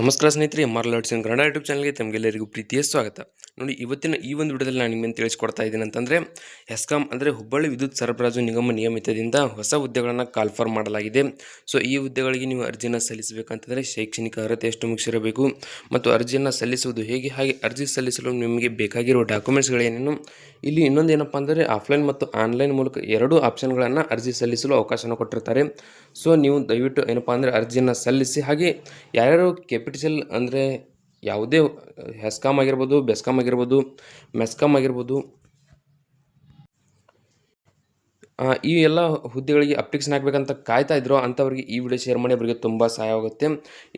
ನಮಸ್ಕಾರ ಸ್ನೇಹಿತರೆ M R ಲಾಡ್ಸಿನ್ ಕನ್ನಡ ಯೂಟ್ಯೂಬ್ ಚಾನಲ್ಗೆ ತಮಗೆಲ್ಲರಿಗೂ ಪ್ರೀತಿಯ ಸ್ವಾಗತ. ನೋಡಿ, ಇವತ್ತಿನ ಈ ಒಂದು ವಿಡಿಯೋದಲ್ಲಿ ನಾನು ನಿಮಗೆ ತಿಳಿಸ್ಕೊಡ್ತಾ ಇದ್ದೀನಿ ಅಂತಂದರೆ, ಎಸ್ಕಾಂ ಅಂದರೆ ಹುಬ್ಬಳ್ಳಿ ವಿದ್ಯುತ್ ಸರಬರಾಜು ನಿಗಮ ನಿಯಮಿತದಿಂದ ಹೊಸ ಹುದ್ದೆಗಳನ್ನು ಕಾಲ್ಫರ್ ಮಾಡಲಾಗಿದೆ. ಸೊ, ಈ ಹುದ್ದೆಗಳಿಗೆ ನೀವು ಅರ್ಜಿಯನ್ನು ಸಲ್ಲಿಸಬೇಕಂತಂದರೆ ಶೈಕ್ಷಣಿಕ ಅರ್ಹತೆ ಎಷ್ಟು ಮುಗಿಸಿರಬೇಕು, ಮತ್ತು ಅರ್ಜಿಯನ್ನು ಸಲ್ಲಿಸುವುದು ಹೇಗೆ, ಹಾಗೆ ಅರ್ಜಿ ಸಲ್ಲಿಸಲು ನಿಮಗೆ ಬೇಕಾಗಿರುವ ಡಾಕ್ಯುಮೆಂಟ್ಸ್ಗಳೇನೇನು ಇಲ್ಲಿ ಇನ್ನೊಂದು ಏನಪ್ಪ ಅಂದರೆ, ಆಫ್ಲೈನ್ ಮತ್ತು ಆನ್ಲೈನ್ ಮೂಲಕ ಎರಡೂ ಆಪ್ಷನ್ಗಳನ್ನು ಅರ್ಜಿ ಸಲ್ಲಿಸಲು ಅವಕಾಶನ ಕೊಟ್ಟಿರ್ತಾರೆ. ಸೊ, ನೀವು ದಯವಿಟ್ಟು ಏನಪ್ಪ ಅಂದರೆ ಅರ್ಜಿಯನ್ನು ಸಲ್ಲಿಸಿ, ಹಾಗೆ ಯಾರ್ಯಾರು ಕೆಪಿಟಿಸಲ್ ಅಂದರೆ ಯಾವುದೇ ಹೆಸ್ಕಾಮ್ ಆಗಿರ್ಬೋದು ಬೆಸ್ಕಾಮ್ ಆಗಿರ್ಬೋದು ಮೆಸ್ಕಾಮ್ ಆಗಿರ್ಬೋದು ಈ ಎಲ್ಲ ಹುದ್ದೆಗಳಿಗೆ ಅಪ್ಲಿಕೇಶನ್ ಹಾಕಬೇಕಂತ ಕಾಯ್ತಾ ಇದ್ರು ಅಂಥವ್ರಿಗೆ ಈ ವಿಡಿಯೋ ಶೇರ್ ಮಾಡಿ ಅವರಿಗೆ ತುಂಬ ಸಹಾಯ ಆಗುತ್ತೆ.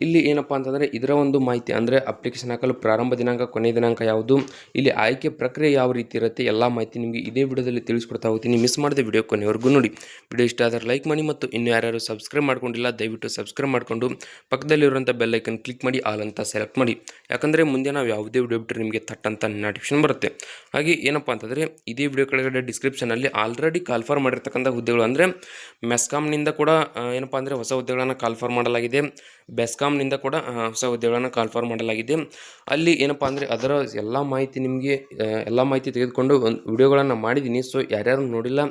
ಇಲ್ಲಿ ಏನಪ್ಪ ಅಂತಂದರೆ ಇದರ ಒಂದು ಮಾಹಿತಿ ಅಂದರೆ ಅಪ್ಲಿಕೇಶನ್ ಹಾಕಲು ಪ್ರಾರಂಭ ದಿನಾಂಕ, ಕೊನೆಯ ದಿನಾಂಕ ಯಾವುದು, ಇಲ್ಲಿ ಆಯ್ಕೆ ಪ್ರಕ್ರಿಯೆ ಯಾವ ರೀತಿ ಇರುತ್ತೆ, ಎಲ್ಲ ಮಾಹಿತಿ ನಿಮಗೆ ಇದೇ ವಿಡಿಯೋದಲ್ಲಿ ತಿಳಿಸ್ಕೊಡ್ತಾ ಹೋಗ್ತೀನಿ. ಮಿಸ್ ಮಾಡದೆ ವಿಡಿಯೋ ಕೊನೆವರೆಗೂ ನೋಡಿ. ವಿಡಿಯೋ ಇಷ್ಟ ಆದರೆ ಲೈಕ್ ಮಾಡಿ ಮತ್ತು ಇನ್ನು ಯಾರ್ಯಾರು ಸಬ್ಸ್ಕ್ರೈಬ್ ಮಾಡ್ಕೊಂಡಿಲ್ಲ, ದಯವಿಟ್ಟು ಸಬ್ಸ್ಕ್ರೈಬ್ ಮಾಡಿಕೊಂಡು ಪಕ್ಕದಲ್ಲಿರುವಂಥ ಬೆಲ್ಲೈಕನ್ ಕ್ಲಿಕ್ ಮಾಡಿ ಆಲ್ ಅಂತ ಸೆಲೆಕ್ಟ್ ಮಾಡಿ. ಯಾಕಂದರೆ ಮುಂದೆ ನಾವು ಯಾವುದೇ ವಿಡಿಯೋ ಬಿಟ್ಟರೆ ನಿಮಗೆ ಥಟ್ ಅಂತ ನೋಟಿಫಿಕೇಶನ್ ಬರುತ್ತೆ. ಹಾಗೆ ಏನಪ್ಪ ಅಂತಂದರೆ ಇದೇ ವಿಡಿಯೋ ಕೆಳಗಡೆ ಡಿಸ್ಕ್ರಿಪ್ಷನಲ್ಲಿ ಆಲ್ರೆಡಿ ಕಾಲ್ಫರ್ ಮಾಡಿರ್ತಕ್ಕಂಥ ಹುದ್ದೆಗಳು. ಅಂದರೆ ಮೆಸ್ಕಾಮ್ನಿಂದ ಕೂಡ ಏನಪ್ಪ ಅಂದರೆ ಹೊಸ ಹುದ್ದೆಗಳನ್ನು ಕಾಲ್ಫರ್ ಮಾಡಲಾಗಿದೆ. ಬೆಸ್ಕಾಮ್ನಿಂದ ಕೂಡ ಹೊಸ ಹುದ್ದೆಗಳನ್ನು ಕಾಲ್ಫರ್ ಮಾಡಲಾಗಿದೆ. ಅಲ್ಲಿ ಏನಪ್ಪ ಅಂದರೆ ಅದರ ಎಲ್ಲ ಮಾಹಿತಿ ನಿಮಗೆ ಎಲ್ಲ ಮಾಹಿತಿ ತೆಗೆದುಕೊಂಡು ಒಂದು ವಿಡಿಯೋಗಳನ್ನು ಮಾಡಿದ್ದೀನಿ. ಸೊ ಯಾರ್ಯಾರು ನೋಡಿಲ್ಲ,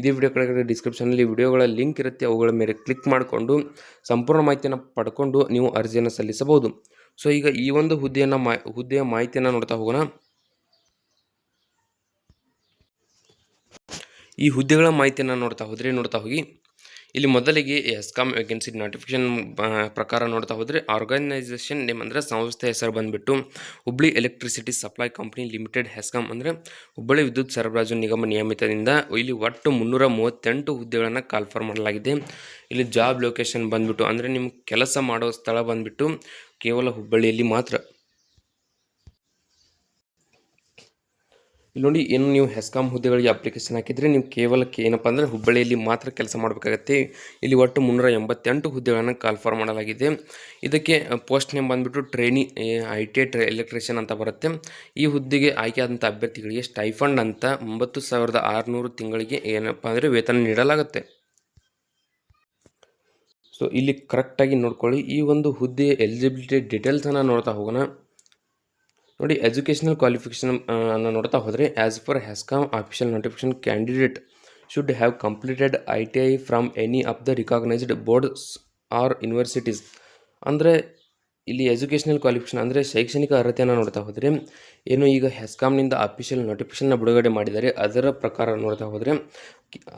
ಇದೇ ವಿಡಿಯೋ ಕೆಳಗಡೆ ಡಿಸ್ಕ್ರಿಪ್ಷನಲ್ಲಿ ವಿಡಿಯೋಗಳ ಲಿಂಕ್ ಇರುತ್ತೆ. ಅವುಗಳ ಮೇಲೆ ಕ್ಲಿಕ್ ಮಾಡಿಕೊಂಡು ಸಂಪೂರ್ಣ ಮಾಹಿತಿಯನ್ನು ಪಡ್ಕೊಂಡು ನೀವು ಅರ್ಜಿಯನ್ನು ಸಲ್ಲಿಸಬಹುದು. ಸೊ ಈಗ ಈ ಒಂದು ಹುದ್ದೆಯನ್ನು ಮಾ, ಹುದ್ದೆಯ ಮಾಹಿತಿಯನ್ನು ನೋಡ್ತಾ ಹೋಗೋಣ. ಈ ಹುದ್ದೆಗಳ ಮಾಹಿತಿಯನ್ನು ನೋಡ್ತಾ ಹೋದರೆ, ನೋಡ್ತಾ ಹೋಗಿ, ಇಲ್ಲಿ ಮೊದಲಿಗೆ ಎಸ್ಕಾಮ್ ವೇಕೆನ್ಸಿ ನೋಟಿಫಿಕೇಶನ್ ಪ್ರಕಾರ ನೋಡ್ತಾ ಹೋದರೆ ಆರ್ಗನೈಸೇಷನ್ ನೇಮ್ ಅಂದರೆ ಸಂಸ್ಥೆ ಹೆಸರು ಬಂದುಬಿಟ್ಟು Hubli electricity supply company limited HESCOM ಅಂದರೆ ಹುಬ್ಬಳ್ಳಿ ವಿದ್ಯುತ್ ಸರಬರಾಜು ನಿಗಮ ನಿಯಮಿತದಿಂದ ಇಲ್ಲಿ ಒಟ್ಟು ಮುನ್ನೂರ ಮೂವತ್ತೆಂಟು ಹುದ್ದೆಗಳನ್ನು ಕಾಲ್ಫರ್ ಮಾಡಲಾಗಿದೆ. ಇಲ್ಲಿ ಜಾಬ್ ಲೊಕೇಶನ್ ಬಂದುಬಿಟ್ಟು ಅಂದರೆ ನಿಮ್ಮ ಕೆಲಸ ಮಾಡೋ ಸ್ಥಳ ಬಂದುಬಿಟ್ಟು ಕೇವಲ ಹುಬ್ಬಳ್ಳಿಯಲ್ಲಿ ಮಾತ್ರ. ಇಲ್ಲಿ ನೋಡಿ, ಏನು ನೀವು ಹೆಸ್ಕಾಮ್ ಹುದ್ದೆಗಳಿಗೆ ಅಪ್ಲಿಕೇಶನ್ ಹಾಕಿದರೆ ನೀವು ಕೇವಲ ಏನಪ್ಪ ಅಂದರೆ ಹುಬ್ಬಳ್ಳಿಯಲ್ಲಿ ಮಾತ್ರ ಕೆಲಸ ಮಾಡಬೇಕಾಗತ್ತೆ. ಇಲ್ಲಿ ಒಟ್ಟು ಮುನ್ನೂರ ಎಂಬತ್ತೆಂಟು ಹುದ್ದೆಗಳನ್ನು ಕಾಲ್ಫಾರ್ ಮಾಡಲಾಗಿದೆ. ಇದಕ್ಕೆ ಪೋಸ್ಟ್ ನೇಮ್ ಬಂದುಬಿಟ್ಟು trainee I T try electrician ಅಂತ ಬರುತ್ತೆ. ಈ ಹುದ್ದೆಗೆ ಆಯ್ಕೆಯಾದಂಥ ಅಭ್ಯರ್ಥಿಗಳಿಗೆ ಸ್ಟೈಫಂಡ್ ಅಂತ ಒಂಬತ್ತು ಸಾವಿರದ ಆರುನೂರು ತಿಂಗಳಿಗೆ ಏನಪ್ಪ ಅಂದರೆ ವೇತನ ನೀಡಲಾಗುತ್ತೆ. ಸೊ ಇಲ್ಲಿ ಕರೆಕ್ಟಾಗಿ ನೋಡ್ಕೊಳ್ಳಿ. ಈ ಒಂದು ಹುದ್ದೆಯ ಎಲಿಜಿಬಿಲಿಟಿ ಡೀಟೇಲ್ಸನ್ನು ನೋಡ್ತಾ ಹೋಗೋಣ. ನೋಡಿ ಎಜುಕೇಷನಲ್ ಕ್ವಾಲಿಫಿಕೇಷನ್ ಅನ್ನು ನೋಡ್ತಾ ಹೋದರೆ as per HESCOM official notification candidate should have completed I T I from any of the recognised boards or universities ಅಂದರೆ, ಇಲ್ಲಿ ಎಜುಕೇಷನಲ್ ಕ್ವಾಲಿಫಿಕೇಷನ್ ಅಂದರೆ ಶೈಕ್ಷಣಿಕ ಅರ್ಹತೆಯನ್ನು ನೋಡ್ತಾ ಹೋದರೆ, ಏನು ಈಗ ಹೆಸ್ಕಾಮ್ನಿಂದ ಅಫಿಷಿಯಲ್ ನೋಟಿಫಿಕೇಷನ್ನ ಬಿಡುಗಡೆ ಮಾಡಿದ್ದಾರೆ, ಅದರ ಪ್ರಕಾರ ನೋಡ್ತಾ ಹೋದರೆ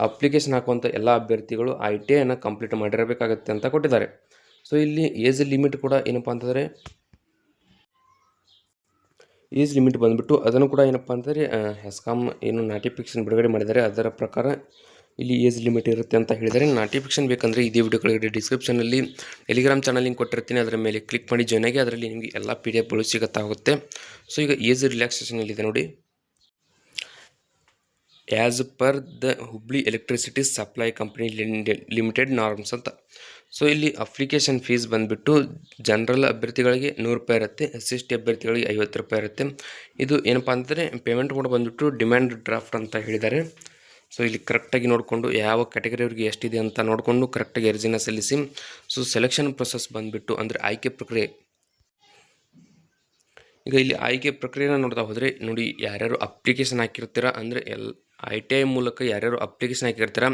ಅಪ್ಲಿಕೇಶನ್ ಹಾಕುವಂಥ ಎಲ್ಲ ಅಭ್ಯರ್ಥಿಗಳು ಐ ಟಿ ಐನ ಕಂಪ್ಲೀಟ್ ಮಾಡಿರಬೇಕಾಗತ್ತೆ ಅಂತ ಕೊಟ್ಟಿದ್ದಾರೆ. ಸೊ ಇಲ್ಲಿ ಏಜ್ ಲಿಮಿಟ್ ಕೂಡ ಏನಪ್ಪ ಅಂತಂದರೆ ಏಜ್ ಲಿಮಿಟ್ ಬಂದುಬಿಟ್ಟು ಅದನ್ನು ಕೂಡ ಏನಪ್ಪ ಅಂದರೆ ಹೆಸ್ಕಾಮ್ ಏನು ನೋಟಿಫಿಕೇಶನ್ ಬಿಡುಗಡೆ ಮಾಡಿದ್ದಾರೆ, ಅದರ ಪ್ರಕಾರ ಇಲ್ಲಿ ಏಜ್ ಲಿಮಿಟ್ ಇರುತ್ತೆ ಅಂತ ಹೇಳಿದರೆ ನೋಟಿಫಿಕೇಶನ್ ಬೇಕಂದರೆ ಇದೇ ವಿಡಿಯೋ ಕೆಳಗಡೆ ಡಿಸ್ಕ್ರಿಪ್ಷನಲ್ಲಿ ಟೆಲಿಗ್ರಾಮ್ ಚಾನಲ್ ಲಿಂಕ್ ಕೊಟ್ಟಿರ್ತೀನಿ. ಅದರ ಮೇಲೆ ಕ್ಲಿಕ್ ಮಾಡಿ ಜಾಯ್ನ್ ಆಗಿ, ಅದರಲ್ಲಿ ನಿಮಗೆ ಎಲ್ಲ ಪಿ ಡಿ ಎಫ್ಗಳು ಸಿಗುತ್ತಾ ಹೋಗುತ್ತೆ ಸೊ ಈಗ ಏಜ್ ರಿಲ್ಯಾಕ್ಸೇಷನ್ ಇದೆ ನೋಡಿ. As per the Hubli electricity supply company limited norms ಅಂತ. ಸೊ ಇಲ್ಲಿ ಅಪ್ಲಿಕೇಶನ್ ಫೀಸ್ ಬಂದುಬಿಟ್ಟು ಜನರಲ್ ಅಭ್ಯರ್ಥಿಗಳಿಗೆ ನೂರು ರೂಪಾಯಿ ಇರುತ್ತೆ ಎಸ್ ಎಸ್ ಟಿ ಅಭ್ಯರ್ಥಿಗಳಿಗೆ ಐವತ್ತು ರೂಪಾಯಿ ಇರುತ್ತೆ. ಇದು ಏನಪ್ಪ ಅಂದರೆ ಪೇಮೆಂಟ್ ಕೂಡ ಬಂದುಬಿಟ್ಟು ಡಿಮ್ಯಾಂಡ್ ಡ್ರಾಫ್ಟ್ ಅಂತ ಹೇಳಿದ್ದಾರೆ. ಸೊ ಇಲ್ಲಿ ಕರೆಕ್ಟಾಗಿ ನೋಡಿಕೊಂಡು ಯಾವ ಕ್ಯಾಟಗರಿಯವ್ರಿಗೆ ಎಷ್ಟಿದೆ ಅಂತ ನೋಡಿಕೊಂಡು ಕರೆಕ್ಟಾಗಿ ಅರ್ಜಿನ ಸಲ್ಲಿಸಿ. ಸೊ ಸೆಲೆಕ್ಷನ್ ಪ್ರೊಸೆಸ್ ಬಂದುಬಿಟ್ಟು ಅಂದರೆ ಆಯ್ಕೆ ಪ್ರಕ್ರಿಯೆ. ಈಗ ಇಲ್ಲಿ ಆಯ್ಕೆ ಪ್ರಕ್ರಿಯೆನ ನೋಡ್ತಾ ಹೋದರೆ ನೋಡಿ ಯಾರ್ಯಾರು ಅಪ್ಲಿಕೇಶನ್ ಹಾಕಿರ್ತೀರ ಅಂದರೆ ಎಲ್ ಐ ಟಿ ಐ ಮೂಲಕ ಯಾರ್ಯಾರು ಅಪ್ಲಿಕೇಶನ್ ಹಾಕಿರ್ತೀರ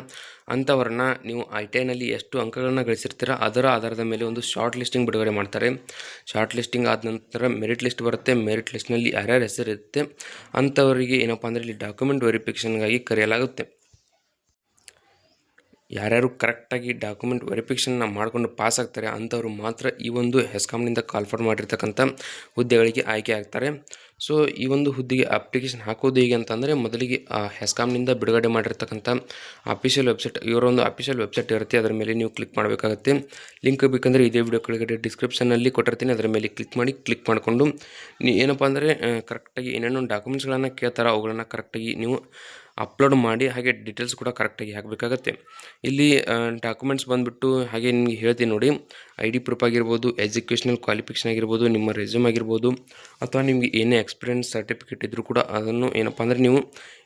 ಅಂಥವ್ರನ್ನ ನೀವು ಐ ಟಿ ಐನಲ್ಲಿ ಎಷ್ಟು ಅಂಕಗಳನ್ನ ಗಳಿಸಿರ್ತೀರ, ಅದರ ಆಧಾರದ ಮೇಲೆ ಒಂದು ಶಾರ್ಟ್ ಲಿಸ್ಟಿಂಗ್ ಬಿಡುಗಡೆ ಮಾಡ್ತಾರೆ. ಶಾರ್ಟ್ ಲಿಸ್ಟಿಂಗ್ ಆದ ನಂತರ ಮೆರಿಟ್ ಲಿಸ್ಟ್ ಬರುತ್ತೆ. ಮೆರಿಟ್ ಲಿಸ್ಟ್ನಲ್ಲಿ ಯಾರ್ಯಾರ ಹೆಸರು ಇರುತ್ತೆ ಅಂಥವರಿಗೆ ಏನಪ್ಪ ಅಂದರೆ ಇಲ್ಲಿ ಡಾಕ್ಯುಮೆಂಟ್ ವೆರಿಫಿಕೇಷನ್ಗಾಗಿ ಕರೆಯಲಾಗುತ್ತೆ. ಯಾರ್ಯಾರು ಕರೆಕ್ಟಾಗಿ ಡಾಕ್ಯುಮೆಂಟ್ ವೆರಿಫಿಕೇಷನ್ನ ಮಾಡಿಕೊಂಡು ಪಾಸ್ ಆಗ್ತಾರೆ ಅಂಥವ್ರು ಮಾತ್ರ ಈ ಒಂದು ಹೆಸ್ಕಾಮ್ನಿಂದ ಕಾಲ್ಫರ್ ಮಾಡಿರ್ತಕ್ಕಂಥ ಹುದ್ದೆಗಳಿಗೆ ಆಯ್ಕೆ ಆಗ್ತಾರೆ. ಸೊ, ಈ ಒಂದು ಹುದ್ದೆಗೆ ಅಪ್ಲಿಕೇಶನ್ ಹಾಕೋದು ಹೇಗೆ ಅಂತಂದರೆ ಮೊದಲಿಗೆ ಆ ಹೆಸ್ಕಾಮ್ನಿಂದ ಬಿಡುಗಡೆ ಮಾಡಿರ್ತಕ್ಕಂಥ ಅಫಿಷಿಯಲ್ ವೆಬ್ಸೈಟ್, ಇವರೊಂದು ಅಫಿಷಿಯಲ್ ವೆಬ್ಸೈಟ್ ಇರುತ್ತೆ, ಅದರ ಮೇಲೆ ನೀವು ಕ್ಲಿಕ್ ಮಾಡಬೇಕಾಗುತ್ತೆ. ಲಿಂಕ್ ಬೇಕಂದರೆ ಇದೇ ವಿಡಿಯೋ ಕೆಳಗಡೆ ಡಿಸ್ಕ್ರಿಪ್ಷನಲ್ಲಿ ಕೊಟ್ಟಿರ್ತೀನಿ, ಅದರ ಮೇಲೆ ಕ್ಲಿಕ್ ಮಾಡಿ ಕ್ಲಿಕ್ ಮಾಡಿಕೊಂಡು. ನೀ ಏನಪ್ಪ ಅಂದರೆ ಕರೆಕ್ಟಾಗಿ ಏನೇನೋ ಡಾಕ್ಯುಮೆಂಟ್ಸ್ಗಳನ್ನು ಕೇಳ್ತಾರೆ, ಅವುಗಳನ್ನು ಕರೆಕ್ಟಾಗಿ ನೀವು ಅಪ್ಲೋಡ್ ಮಾಡಿ ಹಾಗೆ ಡೀಟೇಲ್ಸ್ ಕೂಡ ಕರೆಕ್ಟಾಗಿ ಹಾಕಬೇಕಾಗತ್ತೆ. ಇಲ್ಲಿ ಡಾಕ್ಯುಮೆಂಟ್ಸ್ ಬಂದುಬಿಟ್ಟು ಹಾಗೆ ನಿಮಗೆ ಹೇಳ್ತೀನಿ ನೋಡಿ. ಐ ಡಿ ಪ್ರೂಫ್ ಆಗಿರ್ಬೋದು ಎಜುಕೇಷನಲ್ ಕ್ವಾಲಿಫಿಕೇಷನ್ ಆಗಿರ್ಬೋದು, ನಿಮ್ಮ ರೆಸ್ಯೂಮ್ ಆಗಿರ್ಬೋದು, ಅಥವಾ ನಿಮಗೆ ಏನೇ ಎಕ್ಸ್ಪೀರಿಯನ್ಸ್ ಸರ್ಟಿಫಿಕೇಟ್ ಇದ್ದರೂ ಕೂಡ ಅದನ್ನು ಏನಪ್ಪ ಅಂದರೆ ನೀವು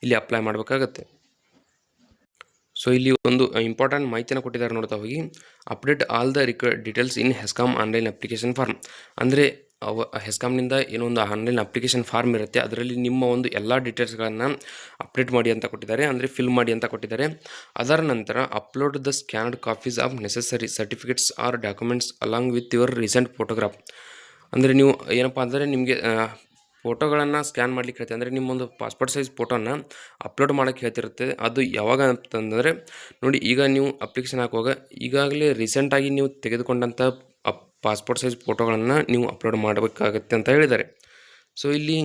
ಇಲ್ಲಿ ಅಪ್ಲೈ ಮಾಡಬೇಕಾಗತ್ತೆ. ಸೊ ಇಲ್ಲಿ ಒಂದು ಇಂಪಾರ್ಟೆಂಟ್ ಮಾಹಿತಿಯನ್ನು ಕೊಟ್ಟಿದ್ದಾರೆ ನೋಡ್ತಾ ಹೋಗಿ. Update all the required details in HESCOM online application form ಅಂದರೆ ಅವ ಹೆಸ್ಕಾಮ್ನಿಂದ ಏನೋ ಒಂದು ಆನ್ಲೈನ್ ಅಪ್ಲಿಕೇಶನ್ ಫಾರ್ಮ್ ಇರುತ್ತೆ. ಅದರಲ್ಲಿ ನಿಮ್ಮ ಒಂದು ಎಲ್ಲ ಡೀಟೇಲ್ಸ್ಗಳನ್ನು ಅಪ್ಡೇಟ್ ಮಾಡಿ ಅಂತ ಕೊಟ್ಟಿದ್ದಾರೆ. ಅಂದರೆ ಫಿಲ್ ಮಾಡಿ ಅಂತ ಕೊಟ್ಟಿದ್ದಾರೆ. ಅದರ ನಂತರ upload the scanned copies of necessary certificates or documents along with your recent photograph ಅಂದರೆ ನೀವು ಏನಪ್ಪ ಅಂದರೆ ನಿಮಗೆ ಫೋಟೋಗಳನ್ನು ಸ್ಕ್ಯಾನ್ ಮಾಡ್ಲಿಕ್ಕೆ ಹೇಳ್ತೀವಿ. ಅಂದರೆ ನಿಮ್ಮೊಂದು ಪಾಸ್ಪೋರ್ಟ್ ಸೈಜ್ ಫೋಟೋನ ಅಪ್ಲೋಡ್ ಮಾಡೋಕ್ಕೆ ಹೇಳ್ತಿರುತ್ತೆ. ಅದು ಯಾವಾಗ ಅಂತಂದರೆ ನೋಡಿ, ಈಗ ನೀವು ಅಪ್ಲಿಕೇಶನ್ ಹಾಕುವಾಗ ಈಗಾಗಲೇ ರೀಸೆಂಟಾಗಿ ನೀವು ತೆಗೆದುಕೊಂಡಂಥ ಪಾಸ್ಪೋರ್ಟ್ ಸೈಜ್ ಫೋಟೋಗಳನ್ನು ನೀವು ಅಪ್ಲೋಡ್ ಮಾಡಬೇಕಾಗತ್ತೆ ಅಂತ ಹೇಳಿದ್ದಾರೆ. ಸೊ ಇಲ್ಲಿ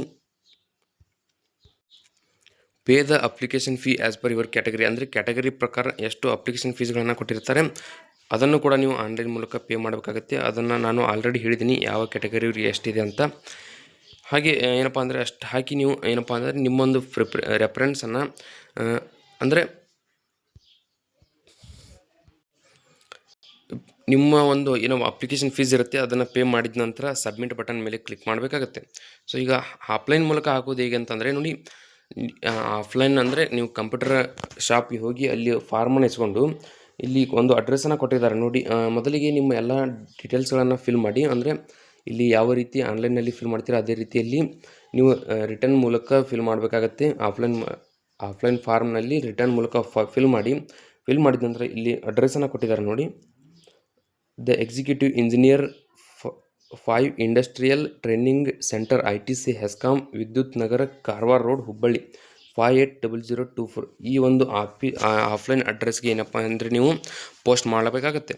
pay the application fee as per your category ಅಂದರೆ ಕ್ಯಾಟಗರಿ ಪ್ರಕಾರ ಎಷ್ಟು ಅಪ್ಲಿಕೇಶನ್ ಫೀಸ್ಗಳನ್ನು ಕೊಟ್ಟಿರ್ತಾರೆ, ಅದನ್ನು ಕೂಡ ನೀವು ಆನ್ಲೈನ್ ಮೂಲಕ ಪೇ ಮಾಡಬೇಕಾಗತ್ತೆ. ಅದನ್ನು ನಾನು ಆಲ್ರೆಡಿ ಹೇಳಿದ್ದೀನಿ ಯಾವ ಕ್ಯಾಟಗರಿ ಎಷ್ಟಿದೆ ಅಂತ. ಹಾಗೆ ಏನಪ್ಪ ಅಂದರೆ ಅಷ್ಟು ಹಾಕಿ ನೀವು ಏನಪ್ಪ ಅಂದರೆ ನಿಮ್ಮೊಂದು ಪ್ರಿಪ್ರೆ ರೆಫರೆನ್ಸನ್ನು ಅಂದರೆ ನಿಮ್ಮ ಒಂದು ಏನೋ ಅಪ್ಲಿಕೇಶನ್ ಫೀಸ್ ಇರುತ್ತೆ, ಅದನ್ನು ಪೇ ಮಾಡಿದ ನಂತರ ಸಬ್ಮಿಟ್ ಬಟನ್ ಮೇಲೆ ಕ್ಲಿಕ್ ಮಾಡಬೇಕಾಗತ್ತೆ. ಸೊ ಈಗ ಆಫ್ಲೈನ್ ಮೂಲಕ ಹಾಕೋದು ಹೇಗೆ ಅಂತಂದರೆ ನೋಡಿ ಆಫ್ಲೈನ್ ಅಂದರೆ ನೀವು ಕಂಪ್ಯೂಟರ್ ಶಾಪಿಗೆ ಹೋಗಿ ಅಲ್ಲಿ ಫಾರ್ಮನ್ನು ಇಸ್ಕೊಂಡು ಇಲ್ಲಿ ಒಂದು ಅಡ್ರೆಸ್ಸನ್ನು ಕೊಟ್ಟಿದ್ದಾರೆ. ನೋಡಿ ಮೊದಲಿಗೆ ನಿಮ್ಮ ಎಲ್ಲ ಡೀಟೇಲ್ಸ್ಗಳನ್ನು ಫಿಲ್ ಮಾಡಿ, ಅಂದರೆ ಇಲ್ಲಿ ಯಾವ ರೀತಿ ಆನ್ಲೈನಲ್ಲಿ ಫಿಲ್ ಮಾಡ್ತೀರಾ, ಅದೇ ರೀತಿಯಲ್ಲಿ ನೀವು ರಿಟರ್ನ್ ಮೂಲಕ ಫಿಲ್ ಮಾಡಬೇಕಾಗತ್ತೆ. ಆಫ್ಲೈನ್ ಆಫ್ಲೈನ್ ಫಾರ್ಮ್ನಲ್ಲಿ ರಿಟರ್ನ್ ಮೂಲಕ ಫಿಲ್ ಮಾಡಿ ಫಿಲ್ ಮಾಡಿದ ನಂತರ ಇಲ್ಲಿ ಅಡ್ರೆಸ್ಸನ್ನು ಕೊಟ್ಟಿದ್ದಾರೆ. ನೋಡಿ the executive engineer five industrial training centre I T C HESCOM Vidyut Nagar Karwar road Hubballi five eight double zero two four ಈ ಒಂದು ಆಫಿ ಆಫ್ಲೈನ್ ಅಡ್ರೆಸ್ಗೆ ಏನಪ್ಪ ಅಂದರೆ ನೀವು ಪೋಸ್ಟ್ ಮಾಡಬೇಕಾಗತ್ತೆ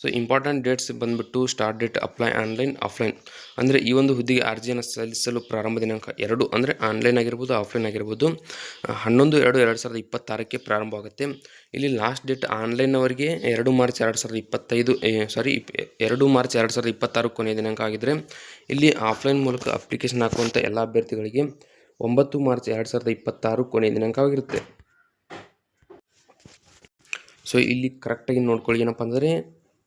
ಸೊ ಇಂಪಾರ್ಟೆಂಟ್ ಡೇಟ್ಸ್ ಬಂದುಬಿಟ್ಟು start date apply online offline ಅಂದರೆ ಈ ಒಂದು ಹುದ್ದೆಗೆ ಅರ್ಜಿಯನ್ನು ಸಲ್ಲಿಸಲು ಪ್ರಾರಂಭ ದಿನಾಂಕ ಎರಡು. ಅಂದರೆ ಆನ್ಲೈನ್ ಆಗಿರ್ಬೋದು ಆಫ್ಲೈನ್ ಆಗಿರ್ಬೋದು. ಹನ್ನೊಂದು, ಎರಡು ಎರಡು ಸಾವಿರದ ಇಪ್ಪತ್ತಾರಕ್ಕೆ ಪ್ರಾರಂಭವಾಗುತ್ತೆ ಇಲ್ಲಿ ಲಾಸ್ಟ್ ಡೇಟ್ ಆನ್ಲೈನ್ನವರಿಗೆ ಎರಡು ಮಾರ್ಚ್ ಎರಡು ಸಾವಿರದ ಇಪ್ಪತ್ತೈದು ಸಾರಿ ಎರಡು ಮಾರ್ಚ್ ಎರಡು ಸಾವಿರದ ಇಪ್ಪತ್ತಾರು ಕೊನೆಯ ದಿನಾಂಕ ಆಗಿದ್ದರೆ ಇಲ್ಲಿ ಆಫ್ಲೈನ್ ಮೂಲಕ ಅಪ್ಲಿಕೇಶನ್ ಹಾಕುವಂಥ ಎಲ್ಲ ಅಭ್ಯರ್ಥಿಗಳಿಗೆ ಒಂಬತ್ತು ಮಾರ್ಚ್ ಎರಡು ಸಾವಿರದ ಇಪ್ಪತ್ತಾರು ಕೊನೆಯ ದಿನಾಂಕವಾಗಿರುತ್ತೆ ಸೊ ಇಲ್ಲಿ ಕರೆಕ್ಟಾಗಿ ನೋಡ್ಕೊಳ್ಳಿ ಏನಪ್ಪ ಅಂದರೆ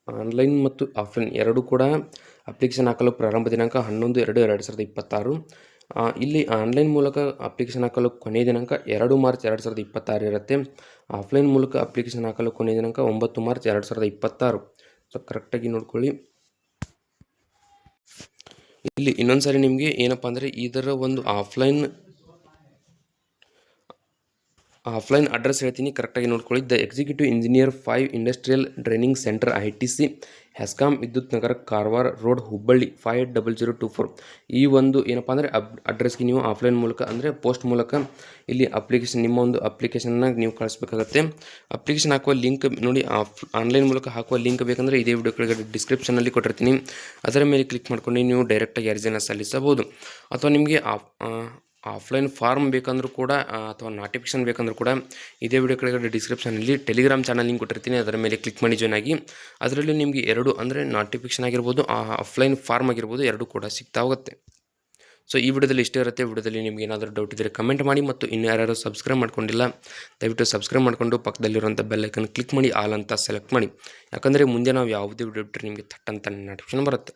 ಆನ್ಲೈನ್ ಮತ್ತು ಆಫ್ಲೈನ್ ಎರಡೂ ಕೂಡ ಅಪ್ಲಿಕೇಶನ್ ಹಾಕಲು ಪ್ರಾರಂಭ ದಿನಾಂಕ ಹನ್ನೊಂದು ಎರಡು ಎರಡು ಸಾವಿರದ ಇಪ್ಪತ್ತಾರು. ಇಲ್ಲಿ ಆನ್ಲೈನ್ ಮೂಲಕ ಅಪ್ಲಿಕೇಶನ್ ಹಾಕಲು ಕೊನೆಯ ದಿನಾಂಕ ಎರಡು ಮಾರ್ಚ್ ಎರಡು ಸಾವಿರದ ಇಪ್ಪತ್ತಾರು ಇರುತ್ತೆ. ಆಫ್ಲೈನ್ ಮೂಲಕ ಅಪ್ಲಿಕೇಶನ್ ಹಾಕಲು ಕೊನೆಯ ದಿನಾಂಕ ಒಂಬತ್ತು ಮಾರ್ಚ್ ಎರಡು ಸಾವಿರದ ಇಪ್ಪತ್ತಾರು. ಸೊ ಕರೆಕ್ಟಾಗಿ ನೋಡ್ಕೊಳ್ಳಿ. ಇಲ್ಲಿ ಇನ್ನೊಂದು ಸಾರಿ ನಿಮಗೆ ಏನಪ್ಪ ಅಂದರೆ ಇದರ ಒಂದು ಆಫ್ಲೈನ್ ಆಫ್ಲೈನ್ ಅಡ್ರೆಸ್ ಹೇಳ್ತೀನಿ, ಕರೆಕ್ಟಾಗಿ ನೋಡ್ಕೊಳ್ಳಿ. The executive engineer five industrial training centre, I T C, HESCOM Vidyut Nagar, Karwar road, Hubballi, five eight double zero two four. ಈ ಒಂದು ಏನಪ್ಪ ಅಂದರೆ ಅಪ್ ಅಡ್ರೆಸ್ಗೆ ನೀವು ಆಫ್ಲೈನ್ ಮೂಲಕ ಅಂದರೆ ಪೋಸ್ಟ್ ಮೂಲಕ ಇಲ್ಲಿ ಅಪ್ಲಿಕೇಶನ್, ನಿಮ್ಮ ಒಂದು ಅಪ್ಲಿಕೇಶನ್ನ ನೀವು ಕಳಿಸ್ಬೇಕಾಗತ್ತೆ. ಅಪ್ಲಿಕೇಶನ್ ಹಾಕುವ ಲಿಂಕ್ ನೋಡಿ, ಆಫ್ ಆನ್ಲೈನ್ ಮೂಲಕ ಹಾಕುವ ಲಿಂಕ್ ಬೇಕಂದರೆ ಇದೇ ವಿಡಿಯೋ ಕೆಳಗಡೆ ಡಿಸ್ಕ್ರಿಪ್ಷನಲ್ಲಿ ಕೊಟ್ಟಿರ್ತೀನಿ. ಅದರ ಮೇಲೆ ಕ್ಲಿಕ್ ಮಾಡ್ಕೊಂಡು ನೀವು ಡೈರೆಕ್ಟಾಗಿ ಅರ್ಜಿಯನ್ನು ಸಲ್ಲಿಸಬಹುದು. ಅಥವಾ ನಿಮಗೆ ಆಫ್ಲೈನ್ ಫಾರ್ಮ್ ಬೇಕಂದ್ರೂ ಕೂಡ ಅಥವಾ ನೋಟಿಫಿಕೇಶನ್ ಬೇಕಂದ್ರೂ ಕೂಡ ಇದೇ ವಿಡಿಯೋ ಕೆಳಗಡೆ ಡಿಸ್ಕ್ರಿಪ್ಷನಲ್ಲಿ ಟೆಲಿಗ್ರಾಮ್ ಚಾನಲ್ ಲಿಂಕ್ ಕೊಟ್ಟಿರ್ತೀನಿ. ಅದರ ಮೇಲೆ ಕ್ಲಿಕ್ ಮಾಡಿ ಜಾಯ್ನ್ ಆಗಿ. ಅದರಲ್ಲಿ ನಿಮಗೆ ಎರಡು ಅಂದರೆ ನೋಟಿಫಿಕೇಶನ್ ಆಗಿರ್ಬೋದು ಆಫ್ಲೈನ್ ಫಾರ್ಮ್ ಆಗಿರ್ಬೋದು, ಎರಡು ಕೂಡ ಸಿಗ್ತಾ ಹೋಗುತ್ತೆ. ಸೊ ಈ ವಿಡಿಯೋದಲ್ಲಿ ಇಷ್ಟೇ ಇರುತ್ತೆ. ವಿಡಿಯೋದಲ್ಲಿ ನಿಮ್ಗೆ ಏನಾದರೂ ಡೌಟ್ ಇದ್ದರೆ ಕಮೆಂಟ್ ಮಾಡಿ ಮತ್ತು ಇನ್ನು ಯಾರ್ಯಾರು ಸಬ್ಸ್ಕ್ರೈಬ್ ಮಾಡ್ಕೊಂಡಿಲ್ಲ, ದಯವಿಟ್ಟು ಸಬ್ಸ್ಕ್ರೈಬ್ ಮಾಡಿಕೊಂಡು ಪಕ್ಕದಲ್ಲಿರುವಂಥ ಬೆಲ್ಲೈಕನ್ ಕ್ಲಿಕ್ ಮಾಡಿ ಆಲ್ ಅಂತ ಸೆಲೆಕ್ಟ್ ಮಾಡಿ. ಯಾಕಂದರೆ ಮುಂದೆ ನಾವು ಯಾವುದೇ ವಿಡಿಯೋ ಬಿಟ್ಟರೆ ನಿಮಗೆ ಥಟ್ ಅಂತ ನೋಟಿಫಿಕೇಶನ್ ಬರುತ್ತೆ.